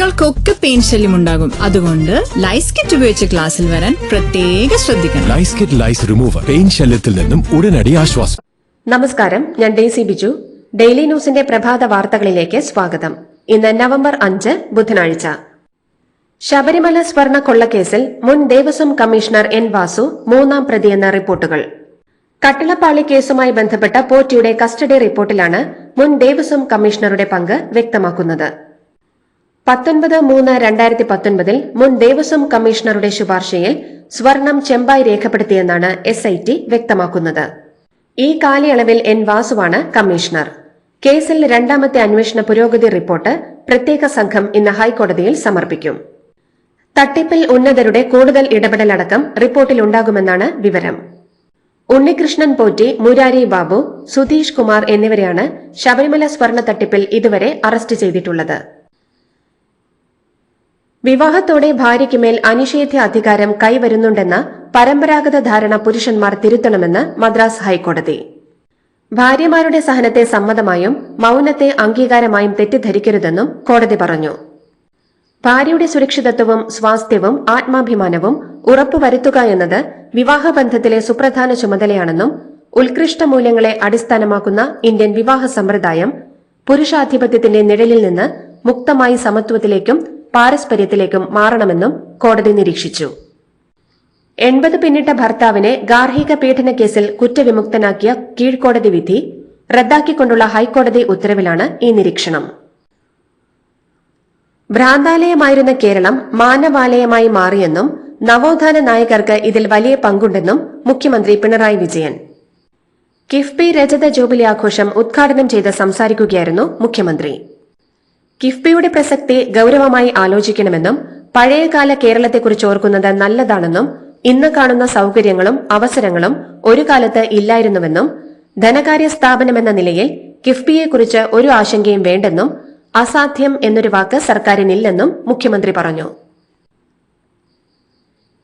കുട്ടികൾക്കൊക്കെ പെയിൻ ശല്യം ഉണ്ടാകും. അതുകൊണ്ട് ലൈസ് കിറ്റ് ഉപയോഗിച്ച് ക്ലാസ്സിൽ വരാൻ പ്രത്യേക ശ്രദ്ധിക്കണം. Lice kit lice remover pain ശല്യത്തിൽ നിന്നും ഉടനടി ആശ്വാസം. നമസ്കാരം ഞാൻ ഡെയ്സി ബിജു. ഡെയിലി ന്യൂസിന്റെ പ്രഭാത വാർത്തകളിലേക്ക് സ്വാഗതം. ഇന്ന് നവംബർ അഞ്ച് ബുധനാഴ്ച. ശബരിമല സ്വർണ കൊള്ളക്കേസിൽ മുൻ ദേവസ്വം കമ്മീഷണർ എൻ വാസു മൂന്നാം പ്രതിയെന്ന റിപ്പോർട്ടുകൾ. കട്ടിളപ്പാളി കേസുമായി ബന്ധപ്പെട്ട പോറ്റിയുടെ കസ്റ്റഡി റിപ്പോർട്ടിലാണ് മുൻ ദേവസ്വം കമ്മീഷണറുടെ പങ്ക് വ്യക്തമാക്കുന്നത്. പത്തൊൻപത് മൂന്ന് രണ്ടായിരത്തി പത്തൊൻപതിൽ മുൻ ദേവസ്വം കമ്മീഷണറുടെ ശുപാർശയിൽ സ്വർണം ചെമ്പായി രേഖപ്പെടുത്തിയെന്നാണ് എസ് ഐ ടി വ്യക്തമാക്കുന്നത്. ഈ കാലയളവിൽ എൻ വാസുവാണ് കമ്മീഷണർ. കേസിൽ രണ്ടാമത്തെ അന്വേഷണ പുരോഗതി റിപ്പോർട്ട് പ്രത്യേക സംഘം ഇന്ന് ഹൈക്കോടതിയിൽ സമർപ്പിക്കും. തട്ടിപ്പിൽ ഉന്നതരുടെ കൂടുതൽ ഇടപെടലടക്കം റിപ്പോർട്ടിലുണ്ടാകുമെന്നാണ് വിവരം. ഉണ്ണികൃഷ്ണൻ പോറ്റി മുരാരി ബാബു സുധീഷ് കുമാർ എന്നിവരെയാണ് ശബരിമല സ്വർണ തട്ടിപ്പിൽ ഇതുവരെ അറസ്റ്റ് ചെയ്തിട്ടുള്ളത്. വിവാഹത്തോടെ ഭാര്യയ്ക്ക് മേൽ അനിഷേധ്യ അധികാരം കൈവരുന്നുണ്ടെന്ന പരമ്പരാഗത ധാരണ പുരുഷന്മാർ തിരുത്തണമെന്ന് മദ്രാസ് ഹൈക്കോടതി. ഭാര്യമാരുടെ സഹനത്തെ സമ്മതമായും മൌനത്തെ അംഗീകാരമായും തെറ്റിദ്ധരിക്കരുതെന്നും കോടതി പറഞ്ഞു. ഭാര്യയുടെ സുരക്ഷിതത്വവും സ്വാസ്ഥ്യവും ആത്മാഭിമാനവും ഉറപ്പുവരുത്തുക എന്നത് വിവാഹബന്ധത്തിലെ സുപ്രധാന ചുമതലയാണെന്നും ഉത്കൃഷ്ട മൂല്യങ്ങളെ അടിസ്ഥാനമാക്കുന്ന ഇന്ത്യൻ വിവാഹ സമ്പ്രദായം പുരുഷാധിപത്യത്തിന്റെ നിഴലിൽ നിന്ന് മുക്തമായി സമത്വത്തിലേക്കും പാരസ്പര്യത്തിലേക്കും മാറണമെന്നും കോടതി നിരീക്ഷിച്ചു. എൺപത് പിന്നിട്ട ഭർത്താവിനെ ഗാർഹിക പീഡന കേസിൽ കുറ്റവിമുക്തനാക്കിയ കീഴ്ക്കോടതി വിധി റദ്ദാക്കിക്കൊണ്ടുള്ള ഹൈക്കോടതി ഉത്തരവിലാണ് ഈ നിരീക്ഷണം. ഭ്രാന്താലയമായിരുന്ന കേരളം മാനവാലയമായി മാറിയെന്നും നവോത്ഥാന നായകർക്ക് ഇതിൽ വലിയ പങ്കുണ്ടെന്നും മുഖ്യമന്ത്രി പിണറായി വിജയൻ. കിഫ്ബി രജത ജൂബിലി ആഘോഷം ഉദ്ഘാടനം ചെയ്ത് സംസാരിക്കുകയായിരുന്നു മുഖ്യമന്ത്രി. കിഫ്ബിയുടെ പ്രസക്തി ഗൌരവമായി ആലോചിക്കണമെന്നും പഴയകാല കേരളത്തെക്കുറിച്ച് ഓർക്കുന്നത് നല്ലതാണെന്നും ഇന്ന് കാണുന്ന സൌകര്യങ്ങളും അവസരങ്ങളും ഒരു കാലത്ത് ഇല്ലായിരുന്നുവെന്നും ധനകാര്യ സ്ഥാപനമെന്ന നിലയിൽ കിഫ്ബിയെക്കുറിച്ച് ഒരു ആശങ്കയും വേണ്ടെന്നും അസാധ്യം എന്നൊരു വാക്ക് സർക്കാരിനില്ലെന്നും മുഖ്യമന്ത്രി പറഞ്ഞു.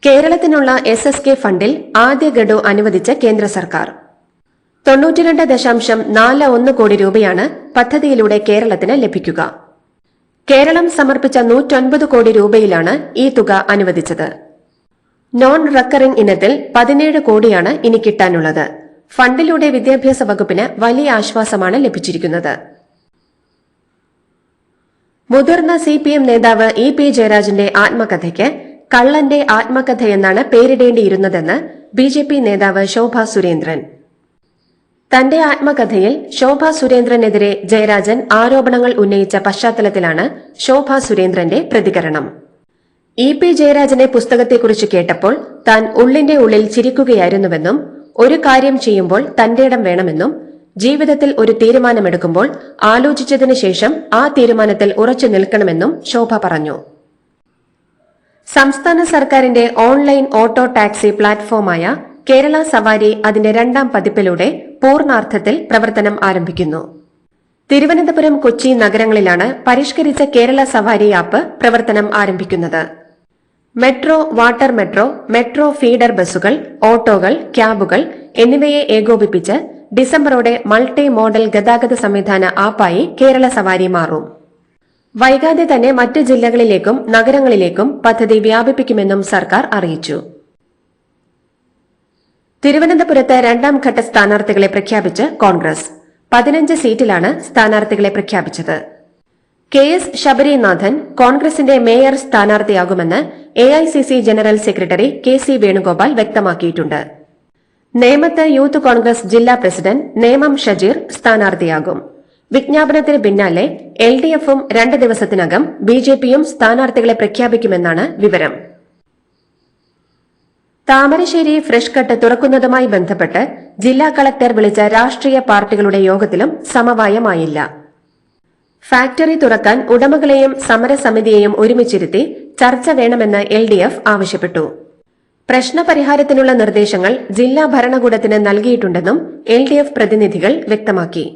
കേരളത്തിനുള്ള എസ് എസ് കെ ഫണ്ടിൽ ആദ്യ ഗഡു അനുവദിച്ച കേന്ദ്ര സർക്കാർ. തൊണ്ണൂറ്റിരണ്ട് ദശാംശം നാല് ഒന്ന് കോടി രൂപയാണ് പദ്ധതിയിലൂടെ കേരളത്തിന് ലഭിക്കുക. കേരളം സമർപ്പിച്ച നൂറ്റൊൻപത് കോടി രൂപയിലാണ് ഈ തുക അനുവദിച്ചത്. നോൺ റക്കറിംഗ് ഇനത്തിൽ പതിനേഴ് കോടിയാണ് ഇനി കിട്ടാനുള്ളത്. ഫണ്ടിലൂടെ വിദ്യാഭ്യാസ വകുപ്പിന് വലിയ ആശ്വാസമാണ് ലഭിച്ചിരിക്കുന്നത്. മുതിർന്ന സി പി എം നേതാവ് ഇ പി ജയരാജന്റെ ആത്മകഥയ്ക്ക് കള്ളന്റെ ആത്മകഥയെന്നാണ് പേരിടേണ്ടിയിരുന്നതെന്ന് ബി ജെ പി നേതാവ് ശോഭ സുരേന്ദ്രൻ. തന്റെ ആത്മകഥയിൽ ശോഭ സുരേന്ദ്രനെതിരെ ജയരാജൻ ആരോപണങ്ങൾ ഉന്നയിച്ച പശ്ചാത്തലത്തിലാണ് ശോഭ സുരേന്ദ്രന്റെ പ്രതികരണം. ഇ പി ജയരാജനെ പുസ്തകത്തെക്കുറിച്ച് കേട്ടപ്പോൾ താൻ ഉള്ളിന്റെ ഉള്ളിൽ ചിരിക്കുകയായിരുന്നുവെന്നും ഒരു കാര്യം ചെയ്യുമ്പോൾ തന്റെ ഇടം വേണമെന്നും ജീവിതത്തിൽ ഒരു തീരുമാനമെടുക്കുമ്പോൾ ആലോചിച്ചതിനു ശേഷം ആ തീരുമാനത്തിൽ ഉറച്ചു നിൽക്കണമെന്നും ശോഭ പറഞ്ഞു. സംസ്ഥാന സർക്കാരിന്റെ ഓൺലൈൻ ഓട്ടോ ടാക്സി പ്ലാറ്റ്ഫോമായ കേരള സവാരി അതിന്റെ രണ്ടാം പതിപ്പിലൂടെ പൂർണാർത്ഥത്തിൽ പ്രവർത്തനം ആരംഭിക്കുന്നു. തിരുവനന്തപുരം കൊച്ചി നഗരങ്ങളിലാണ് പരിഷ്കരിച്ച കേരള സവാരി ആപ്പ് പ്രവർത്തനം ആരംഭിക്കുന്നത്. Metro water metro metro feeder ബസ്സുകൾ ഓട്ടോകൾ ക്യാബുകൾ എന്നിവയെ ഏകോപിപ്പിച്ച് ഡിസംബറോടെ മൾട്ടി മോഡൽ ഗതാഗത സംവിധാന ആപ്പായി കേരള സവാരി മാറും. വൈകാതെ തന്നെ മറ്റ് ജില്ലകളിലേക്കും നഗരങ്ങളിലേക്കും പദ്ധതി വ്യാപിപ്പിക്കുമെന്നും സർക്കാർ അറിയിച്ചു. തിരുവനന്തപുരത്ത് രണ്ടാം ഘട്ട സ്ഥാനാർത്ഥികളെ പ്രഖ്യാപിച്ച് കോൺഗ്രസ്. പതിനഞ്ച് സീറ്റിലാണ് സ്ഥാനാർത്ഥികളെ പ്രഖ്യാപിച്ചത്. കെ എസ് ശബരിനാഥൻ കോൺഗ്രസിന്റെ mayor സ്ഥാനാർത്ഥിയാകുമെന്ന് A I C C general secretary K C Venugopal വ്യക്തമാക്കിയിട്ടുണ്ട്. നേമത്ത് യൂത്ത് കോൺഗ്രസ് ജില്ലാ പ്രസിഡന്റ് നേമം ഷജീർ സ്ഥാനാർത്ഥിയാകും. വിജ്ഞാപനത്തിന് പിന്നാലെ എൽ ഡി എഫും രണ്ട് ദിവസത്തിനകം ബി ജെ പിയും സ്ഥാനാർത്ഥികളെ പ്രഖ്യാപിക്കുമെന്നാണ് വിവരം. താമരശ്ശേരി ഫ്രഷ് കട്ട് തുറക്കുന്നതുമായി ബന്ധപ്പെട്ട് ജില്ലാ കളക്ടർ വിളിച്ച രാഷ്ട്രീയ പാർട്ടികളുടെ യോഗത്തിലും സമവായമായില്ല. ഫാക്ടറി തുറക്കാൻ ഉടമകളെയും സമരസമിതിയെയും ഒരുമിച്ചിരുത്തി ചർച്ച വേണമെന്ന് എൽ ഡി എഫ് ആവശ്യപ്പെട്ടു. പ്രശ്നപരിഹാരത്തിനുള്ള നിർദ്ദേശങ്ങൾ ജില്ലാ ഭരണകൂടത്തിന് നൽകിയിട്ടുണ്ടെന്നും എൽ ഡി എഫ് പ്രതിനിധികൾ വ്യക്തമാക്കി.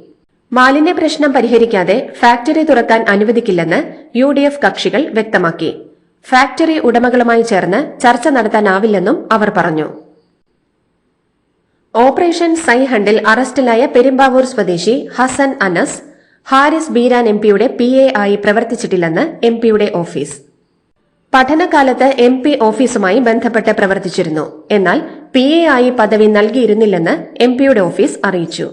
മാലിന്യ പ്രശ്നം പരിഹരിക്കാതെ ഫാക്ടറി തുറക്കാൻ അനുവദിക്കില്ലെന്ന് യു ഡി എഫ് കക്ഷികൾ വ്യക്തമാക്കി. ഫാക്ടറി ഉടമകളുമായി ചേർന്ന് ചർച്ച നടത്താനാവില്ലെന്നും അവർ പറഞ്ഞു. ഓപ്പറേഷൻ സൈഹണ്ടിൽ അറസ്റ്റിലായ പെരുമ്പാവൂർ സ്വദേശി ഹസൻ അനസ് ഹാരിസ് ബീരാൻ എം പിയുടെ പി എ ആയി പ്രവർത്തിച്ചിട്ടില്ലെന്ന് എം പിയുടെ ഓഫീസ്. പഠനകാലത്ത് എം പി ഓഫീസുമായി ബന്ധപ്പെട്ട് പ്രവർത്തിച്ചിരുന്നു. എന്നാൽ പി എ ആയി പദവി നൽകിയിരുന്നില്ലെന്ന് എം പിയുടെ ഓഫീസ് അറിയിച്ചു.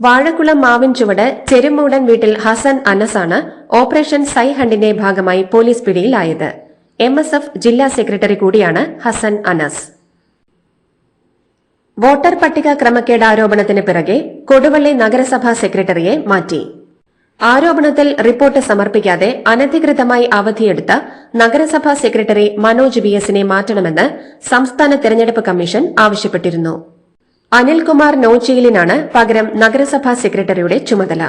വാഴക്കുളം മാവിൻ ചുവട് ചെരുമൂടൻ വീട്ടിൽ ഹസൻ അനസാണ് ഓപ്പറേഷൻ സൈ ഹണ്ടിന്റെ ഭാഗമായി പോലീസ് പിടിയിലായത്. എം എസ് എഫ് ജില്ലാ സെക്രട്ടറി കൂടിയാണ് ഹസൻ അനസ്. വോട്ടർ പട്ടിക ക്രമക്കേട് ആരോപണത്തിന് പിറകെ കൊടുവള്ളി നഗരസഭാ സെക്രട്ടറിയെ മാറ്റി. ആരോപണത്തിൽ റിപ്പോർട്ട് സമർപ്പിക്കാതെ അനധികൃതമായി അവധിയെടുത്ത നഗരസഭാ സെക്രട്ടറി മനോജ് വി എസിനെ മാറ്റണമെന്ന് സംസ്ഥാന തെരഞ്ഞെടുപ്പ് കമ്മീഷൻ ആവശ്യപ്പെട്ടിരുന്നു. അനിൽകുമാർ നോച്ചിയിലിനാണ് പകരം നഗരസഭാ സെക്രട്ടറിയുടെ ചുമതല.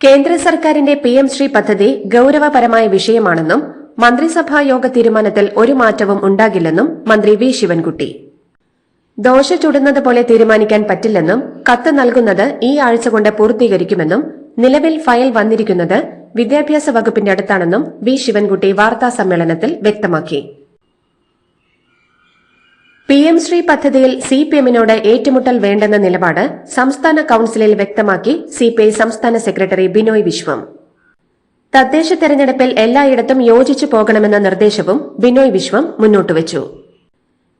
കേന്ദ്ര സർക്കാരിന്റെ പി എം ശ്രീ പദ്ധതി ഗൌരവപരമായ വിഷയമാണെന്നും മന്ത്രിസഭാ യോഗ തീരുമാനത്തിൽ ഒരു മാറ്റവും ഉണ്ടാകില്ലെന്നും മന്ത്രി വി ശിവൻകുട്ടി. ദോശ ചുടുന്നത് പോലെ തീരുമാനിക്കാൻ പറ്റില്ലെന്നും കത്ത് നൽകുന്നത് ഈ ആഴ്ച കൊണ്ട് പൂർത്തീകരിക്കുമെന്നും നിലവിൽ ഫയൽ വന്നിരിക്കുന്നത് വിദ്യാഭ്യാസ വകുപ്പിന്റെ അടുത്താണെന്നും വി ശിവൻകുട്ടി വാർത്താ സമ്മേളനത്തിൽ വ്യക്തമാക്കി. പി എം ശ്രീ പദ്ധതിയിൽ സി പി എമ്മിനോട് ഏറ്റുമുട്ടൽ വേണ്ടെന്ന നിലപാട് സംസ്ഥാന കൌൺസിലിൽ വ്യക്തമാക്കി സിപിഐ സംസ്ഥാന സെക്രട്ടറി ബിനോയ് വിശ്വം. തദ്ദേശ തെരഞ്ഞെടുപ്പിൽ എല്ലായിടത്തും യോജിച്ചു പോകണമെന്ന നിർദ്ദേശവും ബിനോയ് വിശ്വം മുന്നോട്ടുവച്ചു.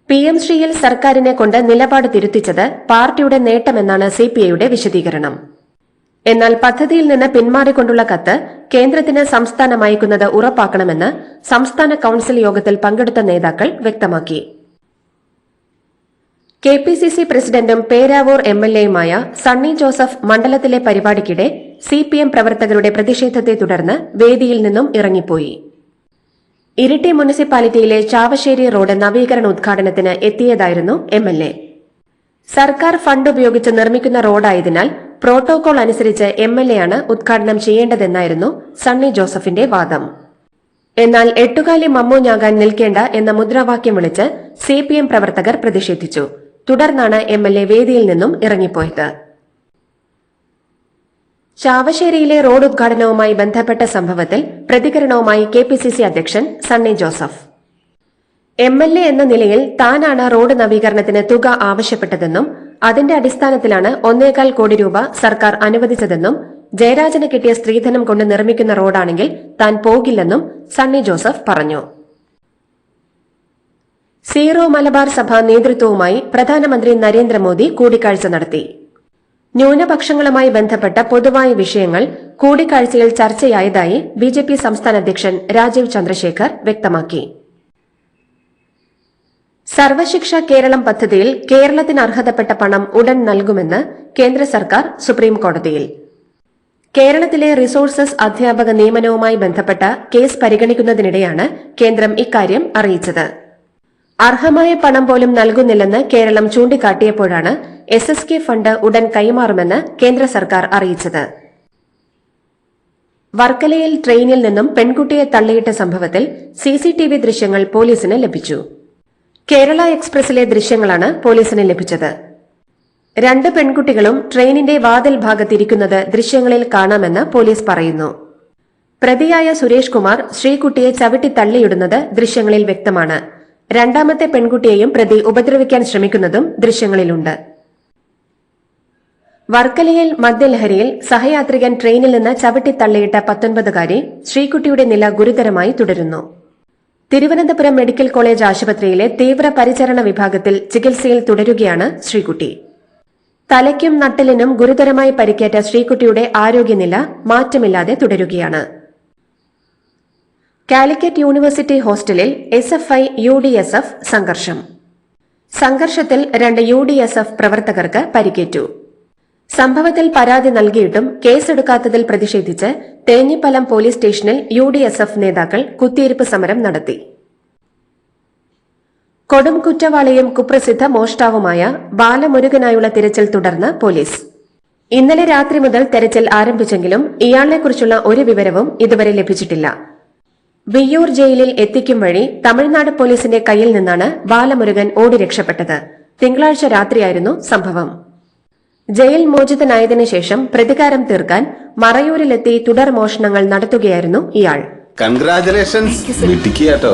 പി എം ശ്രീയിൽ സർക്കാരിനെ കൊണ്ട് നിലപാട് തിരുത്തിച്ചത് പാർട്ടിയുടെ നേട്ടമെന്നാണ് സി പി ഐയുടെ വിശദീകരണം. എന്നാൽ പദ്ധതിയിൽ നിന്ന് പിന്മാറിക്കൊണ്ടുള്ള കത്ത് കേന്ദ്രത്തിന് സംസ്ഥാനം അയക്കുന്നത് ഉറപ്പാക്കണമെന്ന് സംസ്ഥാന കൌൺസിൽ യോഗത്തിൽ പങ്കെടുത്ത നേതാക്കൾ വ്യക്തമാക്കി. കെ പി സി സി പ്രസിഡന്റും പേരാവൂർ എം എൽ എയുമായ സണ്ണി ജോസഫ് മണ്ഡലത്തിലെ പരിപാടിക്കിടെ സി പി എം പ്രവർത്തകരുടെ പ്രതിഷേധത്തെ തുടർന്ന് വേദിയിൽ നിന്നും ഇറങ്ങിപ്പോയി. ഇരിട്ടി മുനിസിപ്പാലിറ്റിയിലെ ചാവശ്ശേരി റോഡ് നവീകരണ ഉദ്ഘാടനത്തിന് എത്തിയതായിരുന്നു എം എൽ എ. സർക്കാർ ഫണ്ട് ഉപയോഗിച്ച് നിർമ്മിക്കുന്ന റോഡായതിനാൽ പ്രോട്ടോകോൾ അനുസരിച്ച് എം എൽ എ ആണ് ഉദ്ഘാടനം ചെയ്യേണ്ടതെന്നായിരുന്നു സണ്ണി ജോസഫിന്റെ വാദം. എന്നാൽ എട്ടുകാലി മമ്മൂഞ്ഞാകാൻ നിൽക്കേണ്ട എന്ന മുദ്രാവാക്യം വിളിച്ച് സി പ്രവർത്തകർ പ്രതിഷേധിച്ചു. തുടർന്നാണ് എ വേദിയിൽ നിന്നും ഇറങ്ങിപ്പോയത്. ചാവശ്ശേരിയിലെ റോഡ് ഉദ്ഘാടനവുമായി ബന്ധപ്പെട്ട സംഭവത്തിൽ പ്രതികരണവുമായി കെ പി സി സി അധ്യക്ഷൻ Sunny Joseph. M L A എന്ന നിലയിൽ താനാണ് റോഡ് നവീകരണത്തിന് തുക ആവശ്യപ്പെട്ടതെന്നും അതിന്റെ അടിസ്ഥാനത്തിലാണ് ഒന്നേകാൽ കോടി രൂപ സർക്കാർ അനുവദിച്ചതെന്നും ജയരാജന് കിട്ടിയ സ്ത്രീധനം കൊണ്ട് നിർമ്മിക്കുന്ന റോഡാണെങ്കിൽ താൻ പോകില്ലെന്നും സണ്ണി ജോസഫ് പറഞ്ഞു. സീറോ മലബാർ സഭ നേതൃത്വവുമായി പ്രധാനമന്ത്രി നരേന്ദ്രമോദി കൂടിക്കാഴ്ച നടത്തി. ന്യൂനപക്ഷങ്ങളുമായി ബന്ധപ്പെട്ട പൊതുവായ വിഷയങ്ങൾ കൂടിക്കാഴ്ചയിൽ ചർച്ചയായതായി ബി ജെ പി സംസ്ഥാന അധ്യക്ഷൻ രാജീവ് ചന്ദ്രശേഖർ വ്യക്തമാക്കി. സർവശിക്ഷ കേരളം പദ്ധതിയിൽ കേരളത്തിന് അർഹതപ്പെട്ട പണം ഉടൻ നൽകുമെന്ന് കേന്ദ്ര സർക്കാർ സുപ്രീം കോടതിയിൽ. കേരളത്തിലെ റിസോഴ്സസ് അധ്യാപക നിയമനവുമായി ബന്ധപ്പെട്ട കേസ് പരിഗണിക്കുന്നതിനിടെയാണ് കേന്ദ്രം ഇക്കാര്യം അറിയിച്ചത്. അർഹമായ പണം പോലും നൽകുന്നില്ലെന്ന് കേരളം ചൂണ്ടിക്കാട്ടിയപ്പോഴാണ് എസ് എസ് കെ ഫണ്ട് ഉടൻ കൈമാറുമെന്ന് കേന്ദ്ര സർക്കാർ അറിയിച്ചത്. വർക്കലയിൽ ട്രെയിനിൽ നിന്നും പെൺകുട്ടിയെ തള്ളിയിട്ട സംഭവത്തിൽ സിസിടിവി ദൃശ്യങ്ങൾ പോലീസിന് ലഭിച്ചു. കേരള എക്സ്പ്രസിലെ ദൃശ്യങ്ങളാണ് പോലീസിന് ലഭിച്ചത്. രണ്ട് പെൺകുട്ടികളും ട്രെയിനിന്റെ വാതിൽ ഭാഗത്തിരിക്കുന്നത് ദൃശ്യങ്ങളിൽ കാണാമെന്ന് പോലീസ് പറയുന്നു. പ്രതിയായ സുരേഷ് കുമാർ ശ്രീകുട്ടിയെ ചവിട്ടി തള്ളിയിടുന്നത് ദൃശ്യങ്ങളിൽ വ്യക്തമാണ്. രണ്ടാമത്തെ പെൺകുട്ടിയെയും പ്രതി ഉപദ്രവിക്കാൻ ശ്രമിക്കുന്നതും ദൃശ്യങ്ങളിലുണ്ട്. വർക്കലയിൽ മദ്യലഹരിയിൽ സഹയാത്രികൻ ട്രെയിനിൽ നിന്ന് ചവിട്ടി തള്ളിയിട്ട പത്തൊൻപതുകാരി ശ്രീകുട്ടിയുടെ നില ഗുരുതരമായി തുടരുന്നു. തിരുവനന്തപുരം മെഡിക്കൽ കോളേജ് ആശുപത്രിയിലെ തീവ്രപരിചരണ വിഭാഗത്തിൽ ചികിത്സയിൽ തുടരുകയാണ് ശ്രീകുട്ടി. തലയ്ക്കും നട്ടലിനും ഗുരുതരമായി പരിക്കേറ്റ ശ്രീകുട്ടിയുടെ ആരോഗ്യനില മാറ്റമില്ലാതെ തുടരുകയാണ്. കാലിക്കറ്റ് യൂണിവേഴ്സിറ്റി ഹോസ്റ്റലിൽ S F I U D S F സംഘർഷം. സംഘർഷത്തിൽ രണ്ട് യു ഡി എസ് എഫ് പ്രവർത്തകർക്ക് പരിക്കേറ്റു. സംഭവത്തിൽ പരാതി നൽകിയിട്ടും കേസെടുക്കാത്തതിൽ പ്രതിഷേധിച്ച് തേഞ്ഞിപ്പലം പോലീസ് സ്റ്റേഷനിൽ യു ഡി എസ് എഫ് നേതാക്കൾ കുത്തിയിരിപ്പ് സമരം നടത്തി. കൊടും കുറ്റവാളിയും കുപ്രസിദ്ധ മോഷ്ടാവുമായ ബാലമുരുകനായുള്ള തിരച്ചിൽ തുടർന്ന് പോലീസ്. ഇന്നലെ രാത്രി മുതൽ തെരച്ചിൽ ആരംഭിച്ചെങ്കിലും ഇയാളെക്കുറിച്ചുള്ള ഒരു വിവരവും ഇതുവരെ ലഭിച്ചിട്ടില്ല. വിയ്യൂർ ജയിലിൽ എത്തിക്കും വഴി തമിഴ്നാട് പോലീസിന്റെ കയ്യിൽ നിന്നാണ് ബാലമുരുകൻ ഓടി രക്ഷപ്പെട്ടത്. തിങ്കളാഴ്ച രാത്രിയായിരുന്നു സംഭവം. ജയിൽ മോചിതനായതിനു ശേഷം പ്രതികാരം തീർക്കാൻ മറയൂരിലെത്തി തുടർ മോഷണങ്ങൾ നടത്തുകയായിരുന്നു ഇയാൾ. കൺഗ്രാചുലേഷൻസ്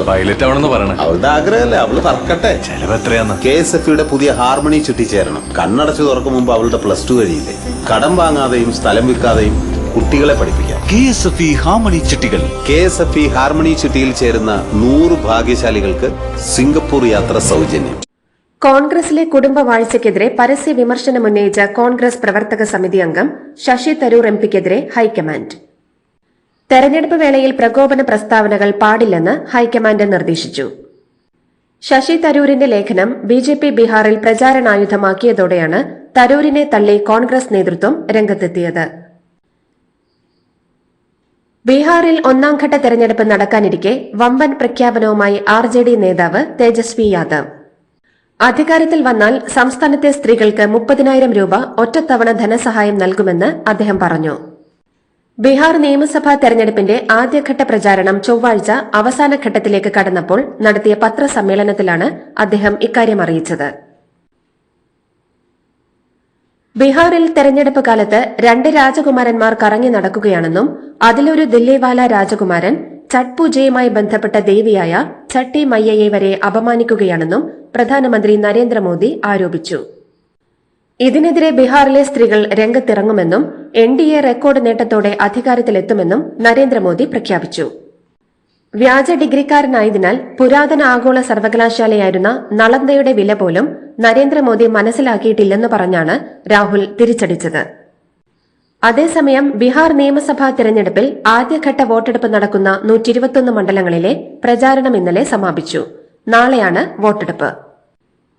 പൈലറ്റ് ആവണമെന്ന് പറയണേ. അവളുടെ ആഗ്രഹമല്ലേ? അവൾ പറക്കട്ടെ ചെലവ് എത്രയാന്ന്? കെ എസ് എഫ് യുടെ പുതിയ ഹാർമണി ചുറ്റിച്ചേരണം. കണ്ണടച്ചു തുറക്കും മുമ്പ് അവളുടെ പ്ലസ് ടു കഴിയില്ലേ? കടം വാങ്ങാതെയും സ്ഥലം വിൽക്കാതെയും കുട്ടികളെ പഠിപ്പിക്കാം. K S F E harmony ചിട്ടികൾ K S F E harmony ചിട്ടിയിൽ ചേരുന്ന നൂറ് ഭാഗ്യശാലികൾക്ക് സിംഗപ്പൂർ യാത്ര സൗജന്യം. കോൺഗ്രസിലെ കുടുംബ വാഴ്ചയ്ക്കെതിരെ പരസ്യ വിമർശനം ഉന്നയിച്ച കോൺഗ്രസ് പ്രവർത്തക സമിതി അംഗം ശശി തരൂർ എംപിക്കെതിരെ ഹൈക്കമാൻഡ്. തെരഞ്ഞെടുപ്പ് വേളയിൽ പ്രകോപന പ്രസ്താവനകൾ പാടില്ലെന്ന് ഹൈക്കമാൻഡ് നിർദ്ദേശിച്ചു. ശശി തരൂരിന്റെ ലേഖനം ബി ജെ പി ബീഹാറിൽ പ്രചാരണായുധമാക്കിയതോടെയാണ് തരൂരിനെ തള്ളി കോൺഗ്രസ് നേതൃത്വം രംഗത്തെത്തിയത്. ബീഹാറിൽ ഒന്നാംഘട്ട തെരഞ്ഞെടുപ്പ് നടക്കാനിരിക്കെ വമ്പൻ പ്രഖ്യാപനവുമായി ആർ ജെ ഡി നേതാവ് തേജസ്വി യാദവ്. അധികാരത്തിൽ വന്നാൽ സംസ്ഥാനത്തെ സ്ത്രീകൾക്ക് മുപ്പതിനായിരം രൂപ ഒറ്റത്തവണ ധനസഹായം നൽകുമെന്ന് അദ്ദേഹം പറഞ്ഞു. ബീഹാർ നിയമസഭാ തെരഞ്ഞെടുപ്പിന്റെ ആദ്യഘട്ട പ്രചാരണം ചൊവ്വാഴ്ച അവസാന ഘട്ടത്തിലേക്ക് കടന്നപ്പോൾ നടത്തിയ പത്രസമ്മേളനത്തിലാണ് അദ്ദേഹം ഇക്കാര്യം അറിയിച്ചത്. ബീഹാറിൽ തെരഞ്ഞെടുപ്പ് കാലത്ത് രണ്ട് രാജകുമാരന്മാർ കറങ്ങി നടക്കുകയാണെന്നും അതിലൊരു ദില്ലിവാല രാജകുമാരൻ ഛഠ് പൂജയുമായി ബന്ധപ്പെട്ട ദേവിയായ ഛട്ടി മയ്യയെ വരെ അപമാനിക്കുകയാണെന്നും പ്രധാനമന്ത്രി നരേന്ദ്രമോദി ആരോപിച്ചു. ഇതിനെതിരെ ബീഹാറിലെ സ്ത്രീകൾ രംഗത്തിറങ്ങുമെന്നും എൻ ഡി എ റെക്കോർഡ് നേട്ടത്തോടെ അധികാരത്തിലെത്തുമെന്നും നരേന്ദ്രമോദി പ്രഖ്യാപിച്ചു. വ്യാജ ഡിഗ്രിക്കാരനായതിനാൽ പുരാതന ആഗോള സർവകലാശാലയായിരുന്ന നളന്ദയുടെ വില പോലും നരേന്ദ്രമോദി മനസ്സിലാക്കിയിട്ടില്ലെന്ന് പറഞ്ഞാണ് രാഹുൽ തിരിച്ചടിച്ചത്. അതേസമയം ബീഹാർ നിയമസഭാ തെരഞ്ഞെടുപ്പിൽ ആദ്യഘട്ട വോട്ടെടുപ്പ് നടക്കുന്ന നൂറ്റിരുപത്തൊന്ന് മണ്ഡലങ്ങളിലെ പ്രചാരണം ഇന്നലെ സമാപിച്ചു. നാളെയാണ് വോട്ടെടുപ്പ്.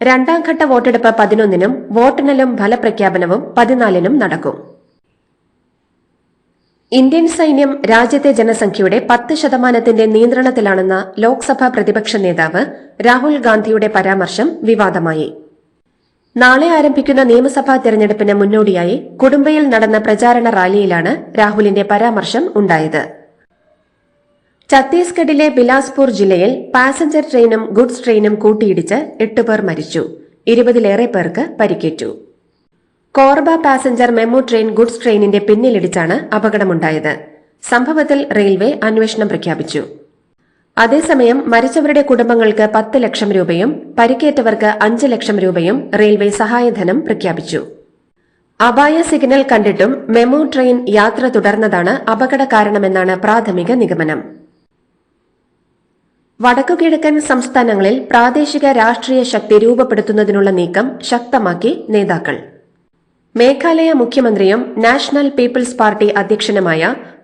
രണ്ടാം ഘട്ട വോട്ടെടുപ്പ് പതിനൊന്നിനും വോട്ടെണ്ണലും ഫലപ്രഖ്യാപനവും പതിനാലിനും നടക്കും. ഇന്ത്യൻ സൈന്യം രാജ്യത്തെ ജനസംഖ്യയുടെ പത്ത് ശതമാനത്തിന്റെ നിയന്ത്രണത്തിലാണെന്ന ലോക്സഭാ പ്രതിപക്ഷ നേതാവ് രാഹുൽ ഗാന്ധിയുടെ പരാമർശം വിവാദമായി. നാളെ ആരംഭിക്കുന്ന നിയമസഭാ തെരഞ്ഞെടുപ്പിന് മുന്നോടിയായി കുടുംബയിൽ നടന്ന പ്രചാരണ റാലിയിലാണ് രാഹുലിന്റെ പരാമർശം ഉണ്ടായത്. ഛത്തീസ്ഗഡിലെ ബിലാസ്പൂർ ജില്ലയിൽ പാസഞ്ചർ ട്രെയിനും ഗുഡ്സ് ട്രെയിനും കൂട്ടിയിടിച്ച് എട്ടുപേർ മരിച്ചു. ഇരുപതിലേറെ പേർക്ക് പരിക്കേറ്റു. Korba passenger MEMU train goods ട്രെയിനിന്റെ പിന്നിലിടിച്ചാണ് അപകടമുണ്ടായത്. സംഭവത്തിൽ റെയിൽവേ അന്വേഷണം പ്രഖ്യാപിച്ചു. അതേസമയം മരിച്ചവരുടെ കുടുംബങ്ങൾക്ക് പത്ത് ലക്ഷം രൂപയും പരിക്കേറ്റവർക്ക് അഞ്ച് ലക്ഷം രൂപയും റെയിൽവേ സഹായധനം പ്രഖ്യാപിച്ചു. അപായ സിഗ്നൽ കണ്ടിട്ടും മെമു ട്രെയിൻ യാത്ര തുടർന്നതാണ് അപകട കാരണമെന്നാണ് പ്രാഥമിക നിഗമനം. വടക്കുകിഴക്കൻ സംസ്ഥാനങ്ങളിൽ പ്രാദേശിക രാഷ്ട്രീയ ശക്തി രൂപപ്പെടുത്തുന്നതിനുള്ള നീക്കം ശക്തമാക്കി നേതാക്കൾ. മേഘാലയ മുഖ്യമന്ത്രിയും നാഷണൽ പീപ്പിൾസ് പാർട്ടി അധ്യക്ഷനുമായ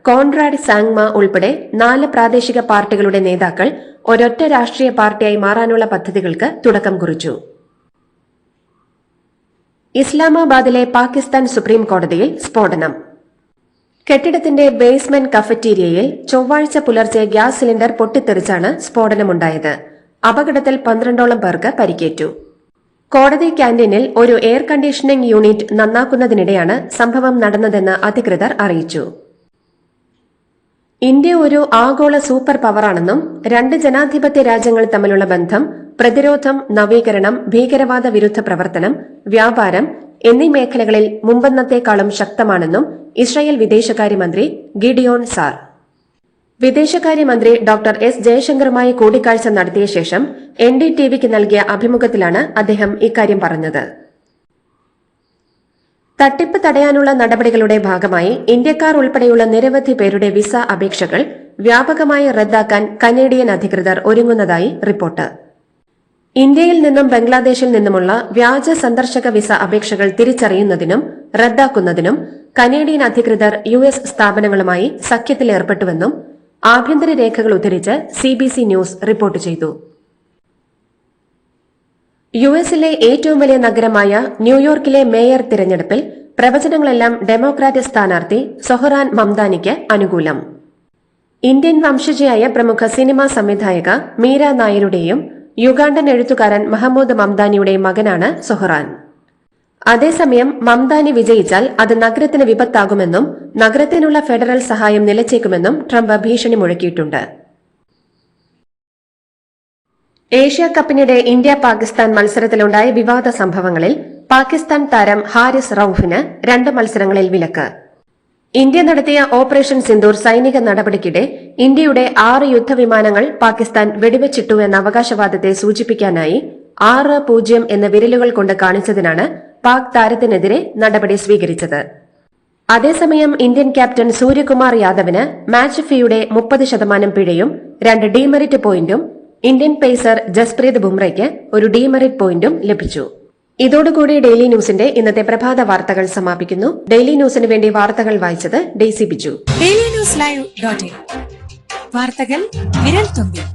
കോൺറാഡ് സാങ്മ ഉൾപ്പെടെ നാല് പ്രാദേശിക പാർട്ടികളുടെ നേതാക്കൾ ഒരൊറ്റ രാഷ്ട്രീയ പാർട്ടിയായി മാറാനുള്ള പദ്ധതികൾക്ക് തുടക്കം കുറിച്ചു. ഇസ്ലാമാബാദിലെ പാകിസ്ഥാൻ സുപ്രീം കോടതിയിൽ സ്ഫോടനം. കെട്ടിടത്തിന്റെ ബേസ്മെന്റ് കഫറ്റീരിയയിൽ ചൊവ്വാഴ്ച പുലർച്ചെ ഗ്യാസ് സിലിണ്ടർ പൊട്ടിത്തെറിച്ചാണ് സ്ഫോടനമുണ്ടായത്. അപകടത്തിൽ പന്ത്രണ്ടോളം പേർക്ക് പരിക്കേറ്റു. കോടതി ക്യാന്റീനിൽ ഒരു എയർ കണ്ടീഷനിംഗ് യൂണിറ്റ് നന്നാക്കുന്നതിനിടെയാണ് സംഭവം നടന്നതെന്ന് അധികൃതർ അറിയിച്ചു. ഇന്ത്യ ഒരു ആഗോള സൂപ്പർ പവറാണെന്നും രണ്ട് ജനാധിപത്യ രാജ്യങ്ങൾ തമ്മിലുള്ള ബന്ധം പ്രതിരോധം നവീകരണം ഭീകരവാദ വിരുദ്ധ പ്രവർത്തനം വ്യാപാരം എന്നീ മേഖലകളിൽ മുമ്പെന്നത്തേക്കാളും ശക്തമാണെന്നും ഇസ്രായേൽ വിദേശകാര്യമന്ത്രി ഗിഡിയോൺ സാർ വിദേശകാര്യമന്ത്രി ഡോക്ടർ എസ് ജയശങ്കറുമായി കൂടിക്കാഴ്ച നടത്തിയ ശേഷം എൻ ഡി ടിവിക്ക് നൽകിയ അഭിമുഖത്തിലാണ് അദ്ദേഹം ഇക്കാര്യം പറഞ്ഞത്. തട്ടിപ്പ് തടയാനുള്ള നടപടികളുടെ ഭാഗമായി ഇന്ത്യക്കാർ ഉൾപ്പെടെയുള്ള നിരവധി പേരുടെ വിസ അപേക്ഷകൾ വ്യാപകമായി റദ്ദാക്കാൻ കനേഡിയൻ അധികൃതർ ഒരുങ്ങുന്നതായി റിപ്പോർട്ട്. ഇന്ത്യയിൽ നിന്നും ബംഗ്ലാദേശിൽ നിന്നുമുള്ള വ്യാജ സന്ദർശക വിസ അപേക്ഷകൾ തിരിച്ചറിയുന്നതിനും റദ്ദാക്കുന്നതിനും കനേഡിയൻ അധികൃതർ യു എസ് സ്ഥാപനങ്ങളുമായി സഖ്യത്തിലേർപ്പെട്ടുവെന്നും ആഭ്യന്തര രേഖകൾ ഉദ്ധരിച്ച് C B C news report ചെയ്തു. യു എസിലെ ഏറ്റവും വലിയ നഗരമായ ന്യൂയോർക്കിലെ മേയർ തിരഞ്ഞെടുപ്പിൽ പ്രവചനങ്ങളെല്ലാം ഡെമോക്രാറ്റ് സ്ഥാനാർത്ഥി സൊഹറാൻ മംദാനിക്ക് അനുകൂലം. ഇന്ത്യൻ വംശജയായ പ്രമുഖ സിനിമാ സംവിധായക മീര നായരുടെയും യുഗാണ്ടൻ എഴുത്തുകാരൻ മഹമ്മൂദ് മംദാനിയുടെയും മകനാണ് സൊഹറാൻ. അതേസമയം മംദാനി വിജയിച്ചാൽ അത് നഗരത്തിന് വിപത്താകുമെന്നും നഗരത്തിനുള്ള ഫെഡറൽ സഹായം നിലച്ചേക്കുമെന്നും ട്രംപ് ഭീഷണി മുഴക്കിയിട്ടുണ്ട് ഏഷ്യ കപ്പിനിടെ ഇന്ത്യ പാകിസ്ഥാൻ മത്സരത്തിലുണ്ടായ വിവാദ സംഭവങ്ങളിൽ പാകിസ്ഥാൻ താരം ഹാരിസ് റൌഫിന് രണ്ട് മത്സരങ്ങളിൽ വിലക്ക്. ഇന്ത്യ നടത്തിയ ഓപ്പറേഷൻ സിന്ദൂർ സൈനിക നടപടിക്കിടെ ഇന്ത്യയുടെ ആറ് യുദ്ധവിമാനങ്ങൾ പാകിസ്ഥാൻ വെടിവെച്ചിട്ടു എന്ന അവകാശവാദത്തെ സൂചിപ്പിക്കാനായി ആറ് പൂജ്യം എന്ന വിരലുകൾ കൊണ്ട് കാണിച്ചതിനാണ് പാക് താരത്തിനെതിരെ നടപടി സ്വീകരിച്ചത്. അതേസമയം ഇന്ത്യൻ ക്യാപ്റ്റൻ സൂര്യകുമാർ യാദവിന് മാച്ച് ഫീയുടെ മുപ്പത് ശതമാനം പിഴയും രണ്ട് ഡീമെറിറ്റ് പോയിന്റും ഇന്ത്യൻ പേസർ ജസ്പ്രീത് ബുംറയ്ക്ക് ഒരു ഡീമെറിറ്റ് പോയിന്റും ലഭിച്ചു. ഇതോടുകൂടി ഡെയിലി ന്യൂസിന്റെ ഇന്നത്തെ പ്രഭാത വാർത്തകൾ സമാപിക്കുന്നു. ഡെയിലി ന്യൂസിന് വേണ്ടി വാർത്തകൾ വായിച്ചത് Daisy Biju. Daily news live വാർത്തകൾ വിരൽ തുമ്പിൽ.